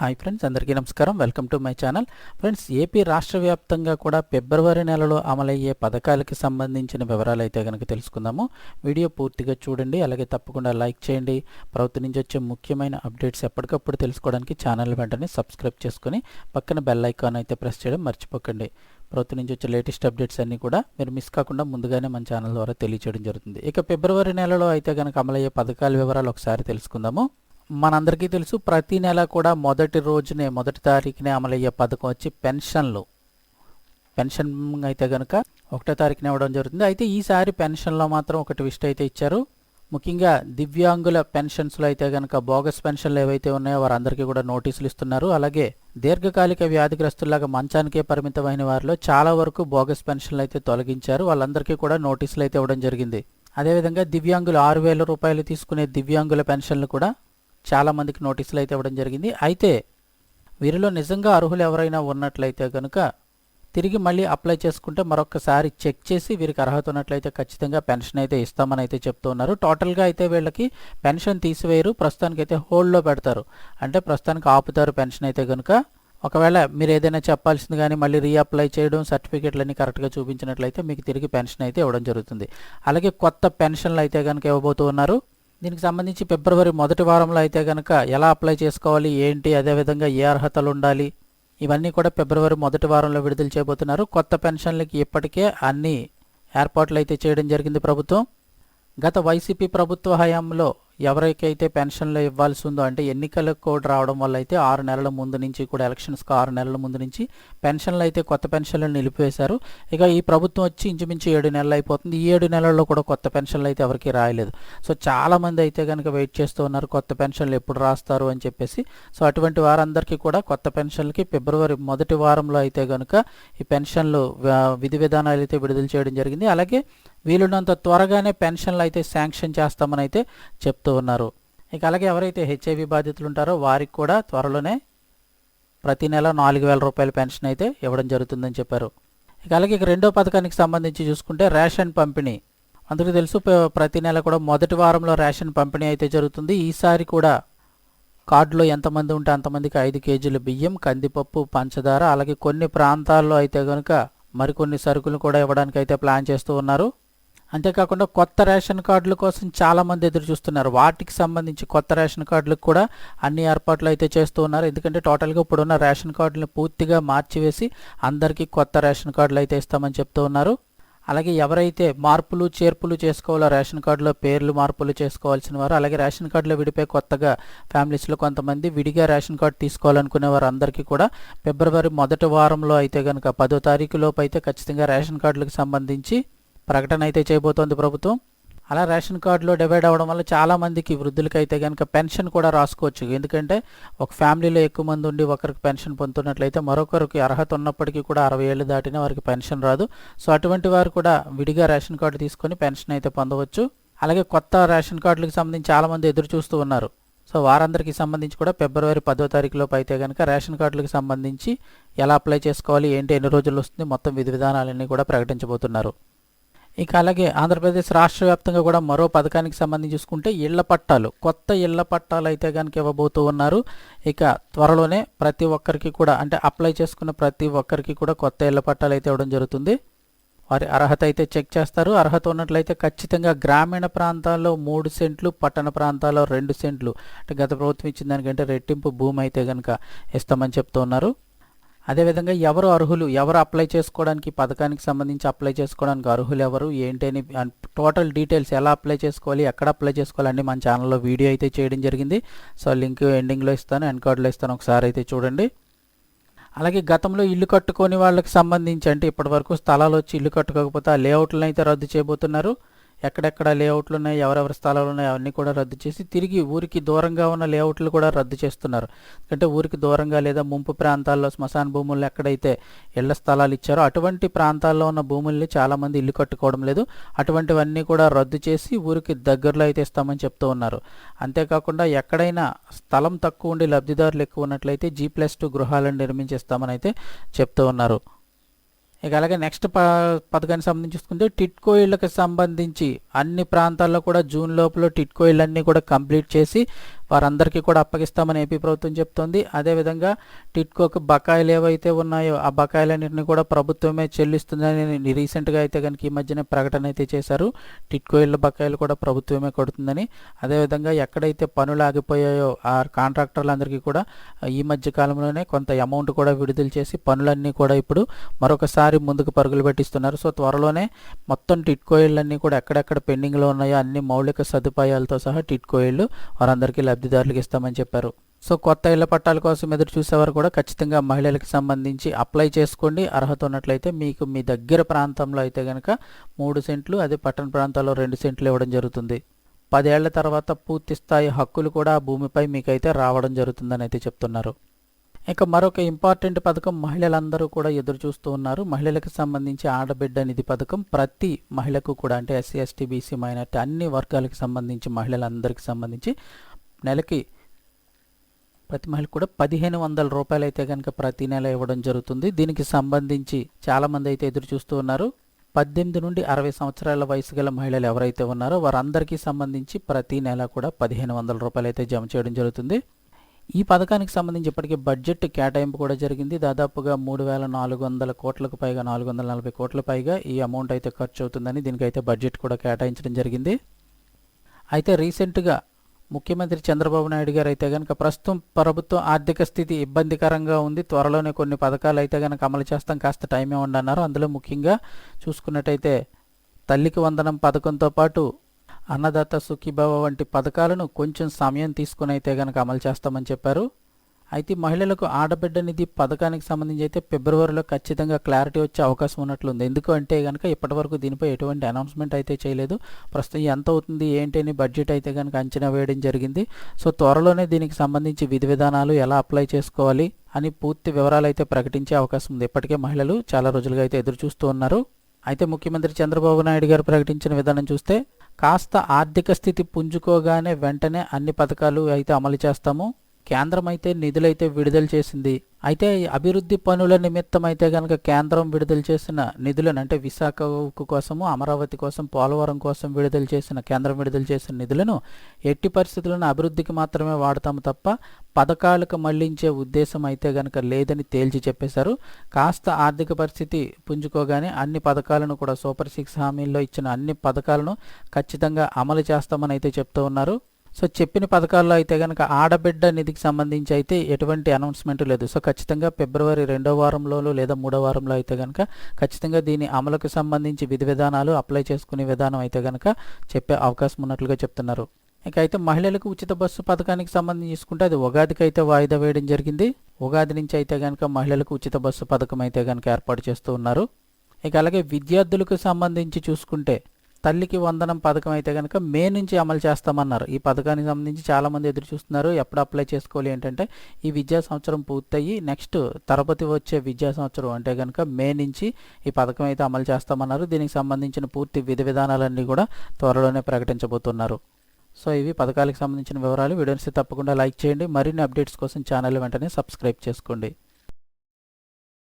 Hi friends అందరికీ నమస్కారం. Welcome to my channel. Friends AP రాష్ట్ర వ్యాప్తంగా కూడా ఫిబ్రవరి నెలలో అమలయ్యే పథకాలకి సంబంధించిన వివరాలు అయితే కనుక తెలుసుకుందాము. వీడియో పూర్తిగా చూడండి అలాగే తప్పకుండా లైక్ చేయండి. ప్రభుత్వం నుంచి వచ్చే ముఖ్యమైన అప్డేట్స్ ఎప్పటికప్పుడు తెలుసుకోవడానికి ఛానల్ వెంటనే సబ్స్క్రైబ్ చేసుకొని పక్కన బెల్ ఐకాన్ అయితే ప్రెస్ చేయడం మర్చిపోకండి. ప్రభుత్వం నుంచి వచ్చే లేటెస్ట్ అప్డేట్స్ అన్నీ కూడా మీరు మిస్ కాకుండా ముందుగానే మన ఛానల్ ద్వారా తెలియచేయడం జరుగుతుంది. ఇక ఫిబ్రవరి నెలలో అయితే కనుక అమలయ్యే పథకాల వివరాలు ఒకసారి తెలుసుకుందాము. మనందరికీ తెలుసు ప్రతి నెల కూడా మొదటి రోజునే మొదటి తారీఖునే అమలయ్యే పథకం వచ్చి పెన్షన్లు. పెన్షన్ అయితే కనుక ఒకటో తారీఖున ఇవ్వడం జరుగుతుంది. అయితే ఈసారి పెన్షన్లో మాత్రం ఒక ట్విస్ట్ అయితే ఇచ్చారు. ముఖ్యంగా దివ్యాంగుల పెన్షన్స్లో అయితే కనుక బోగస్ పెన్షన్లు ఏవైతే ఉన్నాయో వారందరికీ కూడా నోటీసులు ఇస్తున్నారు. అలాగే దీర్ఘకాలిక వ్యాధిగ్రస్తులాగా మంచానికే పరిమితమైన వారిలో చాలా వరకు బోగస్ పెన్షన్లు అయితే తొలగించారు. వాళ్ళందరికీ కూడా నోటీసులు అయితే ఇవ్వడం జరిగింది. అదేవిధంగా దివ్యాంగులు ఆరు వేల రూపాయలు తీసుకునే దివ్యాంగుల పెన్షన్లు కూడా చాలామందికి నోటీసులు అయితే ఇవ్వడం జరిగింది. అయితే వీరిలో నిజంగా అర్హులు ఎవరైనా ఉన్నట్లయితే కనుక తిరిగి మళ్ళీ అప్లై చేసుకుంటే మరొకసారి చెక్ చేసి వీరికి అర్హత ఉన్నట్లయితే ఖచ్చితంగా పెన్షన్ అయితే ఇస్తామని అయితే చెప్తున్నారు టోటల్గా అయితే వీళ్ళకి పెన్షన్ తీసివేయరు. ప్రస్తుతానికి అయితే హోల్డ్లో పెడతారు. అంటే ప్రస్తుతానికి ఆపుతారు పెన్షన్ అయితే కనుక ఒకవేళ మీరు ఏదైనా చెప్పాల్సింది కానీ మళ్ళీ రీఅప్లై చేయడం సర్టిఫికేట్లన్నీ కరెక్ట్గా చూపించినట్లయితే మీకు తిరిగి పెన్షన్ అయితే ఇవ్వడం జరుగుతుంది. అలాగే కొత్త పెన్షన్లు అయితే కనుక ఇవ్వబోతూ ఉన్నారు. దీనికి సంబంధించి ఫిబ్రవరి మొదటి వారంలో అయితే కనుక ఎలా అప్లై చేసుకోవాలి ఏంటి అదేవిధంగా ఏ అర్హతలు ఉండాలి ఇవన్నీ కూడా ఫిబ్రవరి మొదటి వారంలో విడుదల చేయబోతున్నారు. కొత్త పెన్షన్లకి ఇప్పటికే అన్ని ఏర్పాట్లు అయితే చేయడం జరిగింది ప్రభుత్వం. గత వైసీపీ ప్రభుత్వ హయాంలో ఎవరికైతే పెన్షన్లు ఇవ్వాల్సి ఉందో అంటే ఎన్నికల కోడ్ రావడం వల్ల అయితే ఆరు నెలల ముందు నుంచి కూడా ఎలక్షన్స్కి ఆరు నెలల ముందు నుంచి పెన్షన్లు అయితే కొత్త పెన్షన్లు నిలిపివేశారు. ఇక ఈ ప్రభుత్వం వచ్చి ఇంచుమించు ఏడు నెలలు అయిపోతుంది. ఈ ఏడు నెలల్లో కూడా కొత్త పెన్షన్లు అయితే ఎవరికి రాయలేదు. సో చాలా మంది అయితే కనుక వెయిట్ చేస్తూ ఉన్నారు కొత్త పెన్షన్లు ఎప్పుడు రాస్తారు అని చెప్పేసి. సో అటువంటి వారందరికీ కూడా కొత్త పెన్షన్లకి ఫిబ్రవరి మొదటి వారంలో అయితే కనుక ఈ పెన్షన్లు విధి విధానాలు అయితే విడుదల చేయడం జరిగింది. అలాగే వీలున్నంత త్వరగానే పెన్షన్లు అయితే శాంక్షన్ చేస్తామని అయితే చెప్తూ ఉన్నారు. ఇక అలాగే ఎవరైతే హెచ్ఐవి బాధితులు ఉంటారో వారికి కూడా త్వరలోనే ప్రతి నెల నాలుగు వేల రూపాయల పెన్షన్ అయితే ఇవ్వడం జరుగుతుందని చెప్పారు. ఇక అలాగే ఇక రెండో పథకానికి సంబంధించి చూసుకుంటే రేషన్ పంపిణీ. అందరికీ తెలుసు ప్రతి నెల కూడా మొదటి వారంలో రేషన్ పంపిణీ అయితే జరుగుతుంది. ఈసారి కూడా కార్డులో ఎంతమంది ఉంటే అంతమందికి ఐదు కేజీలు బియ్యం కందిపప్పు పంచదార అలాగే కొన్ని ప్రాంతాల్లో అయితే కనుక మరికొన్ని సరుకులు కూడా ఇవ్వడానికి అయితే ప్లాన్ చేస్తూ ఉన్నారు. అంతేకాకుండా కొత్త రేషన్ కార్డుల కోసం చాలా మంది ఎదురు చూస్తున్నారు. వాటికి సంబంధించి కొత్త రేషన్ కార్డులకు కూడా అన్ని ఏర్పాట్లు అయితే చేస్తూ ఉన్నారు. ఎందుకంటే టోటల్గా ఇప్పుడున్న రేషన్ కార్డులను పూర్తిగా మార్చివేసి అందరికీ కొత్త రేషన్ కార్డులు అయితే ఇస్తామని చెప్తూ ఉన్నారు. అలాగే ఎవరైతే మార్పులు చేర్పులు చేసుకోవాలో రేషన్ కార్డులో పేర్లు మార్పులు చేసుకోవాల్సిన వారు అలాగే రేషన్ కార్డులో విడిపోయి కొత్తగా ఫ్యామిలీస్లో కొంతమంది విడిగా రేషన్ కార్డు తీసుకోవాలనుకునే వారు అందరికీ కూడా ఫిబ్రవరి మొదటి వారంలో అయితే కనుక పదో తారీఖు లోపు అయితే ఖచ్చితంగా రేషన్ కార్డులకు సంబంధించి ప్రకటన అయితే చేయబోతోంది ప్రభుత్వం. అలా రేషన్ కార్డులో డివైడ్ అవ్వడం వల్ల చాలా మందికి వృద్ధులకి అయితే కనుక పెన్షన్ కూడా రాసుకోవచ్చు. ఎందుకంటే ఒక ఫ్యామిలీలో ఎక్కువ మంది ఉండి ఒకరికి పెన్షన్ పొందుతున్నట్లయితే మరొకరికి అర్హత ఉన్నప్పటికీ కూడా అరవై ఏళ్ళు దాటిన వారికి పెన్షన్ రాదు. సో అటువంటి వారు కూడా విడిగా రేషన్ కార్డు తీసుకొని పెన్షన్ అయితే పొందవచ్చు. అలాగే కొత్త రేషన్ కార్డులకు సంబంధించి చాలామంది ఎదురు చూస్తూ ఉన్నారు. సో వారందరికీ సంబంధించి కూడా ఫిబ్రవరి పదో తారీఖులోపు అయితే కనుక రేషన్ కార్డులకు సంబంధించి ఎలా అప్లై చేసుకోవాలి ఏంటి ఎన్ని రోజులు వస్తుంది మొత్తం విధి విధానాలన్నీ కూడా ప్రకటించబోతున్నారు. ఇక అలాగే ఆంధ్రప్రదేశ్ రాష్ట్ర వ్యాప్తంగా కూడా మరో పథకానికి సంబంధించి చూసుకుంటే ఇళ్ళ పట్టాలు కొత్త ఇళ్ళ పట్టాలు అయితే కనుక ఇవ్వబోతూ ఉన్నారు. ఇక త్వరలోనే ప్రతి ఒక్కరికి కూడా అంటే అప్లై చేసుకున్న ప్రతి ఒక్కరికి కూడా కొత్త ఇళ్ళ పట్టాలు అయితే ఇవ్వడం జరుగుతుంది. వారి అర్హత అయితే చెక్ చేస్తారు. అర్హత ఉన్నట్లయితే ఖచ్చితంగా గ్రామీణ ప్రాంతాల్లో మూడు సెంట్లు పట్టణ ప్రాంతాల్లో రెండు సెంట్లు. అంటే గత ప్రభుత్వం ఇచ్చిన దానికంటే రెట్టింపు భూమి అయితే కనుక ఇస్తామని చెప్తూ ఉన్నారు. అదేవిధంగా ఎవరు అర్హులు ఎవరు అప్లై చేసుకోవడానికి పథకానికి సంబంధించి అప్లై చేసుకోవడానికి అర్హులు ఎవరు ఏంటి అని టోటల్ డీటెయిల్స్ ఎలా అప్లై చేసుకోవాలి ఎక్కడ అప్లై చేసుకోవాలి మన ఛానల్లో వీడియో అయితే చేయడం జరిగింది. సో లింక్ ఎండింగ్లో ఇస్తాను ఎండ్ కార్డులో ఇస్తాను ఒకసారి అయితే చూడండి. అలాగే గతంలో ఇల్లు కట్టుకొని వాళ్ళకి సంబంధించి అంటే ఇప్పటివరకు స్థలాలు వచ్చి ఇల్లు కట్టుకోకపోతే ఆ లేఅవుట్లను అయితే రద్దు చేయబోతున్నారు. ఎక్కడెక్కడ లేఅవుట్లు ఉన్నాయి ఎవరెవరి స్థలాలు ఉన్నాయి అవన్నీ కూడా రద్దు చేసి తిరిగి ఊరికి దూరంగా ఉన్న లేఅవుట్లు కూడా రద్దు చేస్తున్నారు. అంటే ఊరికి దూరంగా లేదా ముంపు ప్రాంతాల్లో శ్మశాన భూముల్లో ఎక్కడైతే ఇళ్ళ స్థలాలు ఇచ్చారో అటువంటి ప్రాంతాల్లో ఉన్న భూముల్ని చాలామంది ఇల్లు కట్టుకోవడం లేదు. అటువంటివన్నీ కూడా రద్దు చేసి ఊరికి దగ్గరలో అయితే ఇస్తామని చెప్తూ ఉన్నారు. అంతేకాకుండా ఎక్కడైనా స్థలం తక్కువ ఉండి లబ్ధిదారులు ఎక్కువ ఉన్నట్లయితే జీ ప్లస్ టూ గృహాలను నిర్మించిస్తామని అయితే చెప్తూ ఉన్నారు. ఇక అలాగే నెక్స్ట్ ప పథకానికి సంబంధించి చూసుకుంటే టిట్కో ఇళ్ళకు సంబంధించి అన్ని ప్రాంతాల్లో కూడా జూన్ లోపల టిట్కో ఇళ్ళన్నీ కూడా కంప్లీట్ చేసి వారందరికీ కూడా అప్పగిస్తామని ఏపీ ప్రభుత్వం చెప్తోంది. అదేవిధంగా టిట్కోకి బకాయిలు ఏవైతే ఉన్నాయో ఆ బకాయిలన్నింటినీ కూడా ప్రభుత్వమే చెల్లిస్తుందని రీసెంట్గా అయితే కనుక ఈ మధ్యనే ప్రకటన అయితే చేశారు. టిట్కో ఇళ్ళ బకాయిలు కూడా ప్రభుత్వమే కొడుతుందని. అదేవిధంగా ఎక్కడైతే పనులు ఆగిపోయాయో ఆ కాంట్రాక్టర్లందరికీ కూడా ఈ మధ్య కాలంలోనే కొంత అమౌంట్ కూడా విడుదల చేసి పనులన్నీ కూడా ఇప్పుడు మరొకసారి ముందుకు పరుగులు పెట్టిస్తున్నారు. సో త్వరలోనే మొత్తం టిట్కో ఇళ్ళన్నీ కూడా ఎక్కడెక్కడ పెండింగ్లో ఉన్నాయో అన్ని మౌలిక సదుపాయాలతో సహా టిట్కో ఇళ్ళు వారందరికీ లబ్ధిదారులకు ఇస్తామని చెప్పారు. సో కొత్త ఇళ్ళ పట్టాల కోసం ఎదురు చూసేవారు కూడా ఖచ్చితంగా మహిళలకు సంబంధించి అప్లై చేసుకోండి. అర్హత ఉన్నట్లయితే మీకు మీ దగ్గర ప్రాంతంలో అయితే కనుక మూడు సెంట్లు అదే పట్టణ ప్రాంతాల్లో రెండు సెంట్లు ఇవ్వడం జరుగుతుంది. పదేళ్ళ తర్వాత పూర్తి స్థాయి హక్కులు కూడా భూమిపై మీకైతే రావడం జరుగుతుందని అయితే చెప్తున్నారు. ఇక మరొక ఇంపార్టెంట్ పథకం మహిళలందరూ కూడా ఎదురు చూస్తూ ఉన్నారు. మహిళలకు సంబంధించి ఆడబిడ్డ నిధి పథకం ప్రతి మహిళకు కూడా అంటే ఎస్సీ ఎస్టీ బీసీ మైనార్టీ అన్ని వర్గాలకు సంబంధించి మహిళలందరికీ సంబంధించి నెలకి ప్రతి మహిళ కూడా పదిహేను వందల రూపాయలు అయితే కనుక ప్రతి నెల ఇవ్వడం జరుగుతుంది. దీనికి సంబంధించి చాలామంది అయితే ఎదురు చూస్తూ ఉన్నారు. పద్దెనిమిది నుండి అరవై సంవత్సరాల వయసు గల మహిళలు ఎవరైతే ఉన్నారో వారందరికీ సంబంధించి ప్రతి నెల కూడా పదిహేను వందల రూపాయలు అయితే జమ చేయడం జరుగుతుంది. ఈ పథకానికి సంబంధించి ఇప్పటికీ బడ్జెట్ కేటాయింపు కూడా జరిగింది. దాదాపుగా మూడు వేల నాలుగు వందల కోట్లకు పైగా నాలుగు వందల నలభై కోట్ల పైగా ఈ అమౌంట్ అయితే ఖర్చు అవుతుందని దీనికైతే బడ్జెట్ కూడా కేటాయించడం జరిగింది. అయితే రీసెంట్గా ముఖ్యమంత్రి చంద్రబాబు నాయుడు గారు అయితే కనుక ప్రస్తుతం ప్రభుత్వం ఆర్థిక స్థితి ఇబ్బందికరంగా ఉంది. త్వరలోనే కొన్ని పథకాలు అయితే కనుక అమలు చేస్తాం. కాస్త టైం ఇవ్వండి అన్నారు అందులో ముఖ్యంగా చూసుకున్నట్టయితే తల్లికి వందనం పథకంతో పాటు అన్నదాత సుఖీభావ వంటి పథకాలను కొంచెం సమయం తీసుకుని అయితే కనుక అమలు చేస్తామని చెప్పారు. అయితే మహిళలకు ఆడబిడ్డ నిధి పథకానికి సంబంధించి అయితే ఫిబ్రవరిలో ఖచ్చితంగా క్లారిటీ వచ్చే అవకాశం ఉన్నట్లుంది. ఎందుకు అంటే కనుక ఇప్పటివరకు దీనిపై ఎటువంటి అనౌన్స్మెంట్ అయితే చేయలేదు. ప్రస్తుతం ఎంత అవుతుంది ఏంటి అని బడ్జెట్ అయితే కనుక అంచనా వేయడం జరిగింది. సో త్వరలోనే దీనికి సంబంధించి విధి విధానాలు ఎలా అప్లై చేసుకోవాలి అని పూర్తి వివరాలు అయితే ప్రకటించే అవకాశం ఉంది. ఇప్పటికే మహిళలు చాలా రోజులుగా అయితే ఎదురు చూస్తూ ఉన్నారు. అయితే ముఖ్యమంత్రి చంద్రబాబు నాయుడు గారు ప్రకటించిన విధానం చూస్తే కాస్త ఆర్థిక స్థితి పుంజుకోగానే వెంటనే అన్ని పథకాలు అయితే అమలు చేస్తాము. కేంద్రం అయితే నిధులైతే విడుదల చేసింది. అయితే అభివృద్ధి పనుల నిమిత్తం అయితే కనుక కేంద్రం విడుదల చేసిన నిధులను అంటే విశాఖ ఉక్కు కోసము అమరావతి కోసం పోలవరం కోసం విడుదల చేసిన కేంద్రం విడుదల చేసిన నిధులను ఎట్టి పరిస్థితులను అభివృద్ధికి మాత్రమే వాడతాము తప్ప పథకాలకు మళ్ళించే ఉద్దేశం అయితే కనుక లేదని తేల్చి చెప్పేశారు. కాస్త ఆర్థిక పరిస్థితి పుంజుకోగానే అన్ని పథకాలను కూడా సూపర్ సిక్స్ హామీల్లో ఇచ్చిన అన్ని పథకాలను ఖచ్చితంగా అమలు చేస్తామని అయితే చెప్తూ ఉన్నారు. సో చెప్పిన పథకాల్లో అయితే కనుక ఆడబిడ్డ నిధికి సంబంధించి అయితే ఎటువంటి అనౌన్స్మెంట్ లేదు. సో ఖచ్చితంగా ఫిబ్రవరి రెండో వారంలో లేదా మూడో వారంలో అయితే కనుక ఖచ్చితంగా దీని అమలుకు సంబంధించి విధి విధానాలు అప్లై చేసుకునే విధానం అయితే కనుక చెప్పే అవకాశం ఉన్నట్లుగా చెప్తున్నారు. ఇక అయితే మహిళలకు ఉచిత బస్సు పథకానికి సంబంధించి చూసుకుంటే అది ఉగాదికి అయితే వాయిదా వేయడం జరిగింది. ఉగాది నుంచి అయితే కనుక మహిళలకు ఉచిత బస్సు పథకం అయితే కనుక ఏర్పాటు చేస్తూ ఉన్నారు. ఇక అలాగే విద్యార్థులకు సంబంధించి చూసుకుంటే తల్లికి వందనం పథకం అయితే కనుక మే నుంచి అమలు చేస్తామన్నారు. ఈ పథకానికి సంబంధించి చాలామంది ఎదురు చూస్తున్నారు. ఎప్పుడు అప్లై చేసుకోవాలి ఏంటంటే ఈ విద్యా సంవత్సరం పూర్తయ్యి నెక్స్ట్ తరపతి వచ్చే విద్యా సంవత్సరం అంటే కనుక మే నుంచి ఈ పథకం అయితే అమలు చేస్తామన్నారు. దీనికి సంబంధించిన పూర్తి విధి విధానాలన్నీ కూడా త్వరలోనే ప్రకటించబోతున్నారు. సో ఇవి పథకాలకు సంబంధించిన వివరాలు. వీడియోని తప్పకుండా లైక్ చేయండి. మరిన్ని అప్డేట్స్ కోసం ఛానల్ వెంటనే సబ్స్క్రైబ్ చేసుకోండి.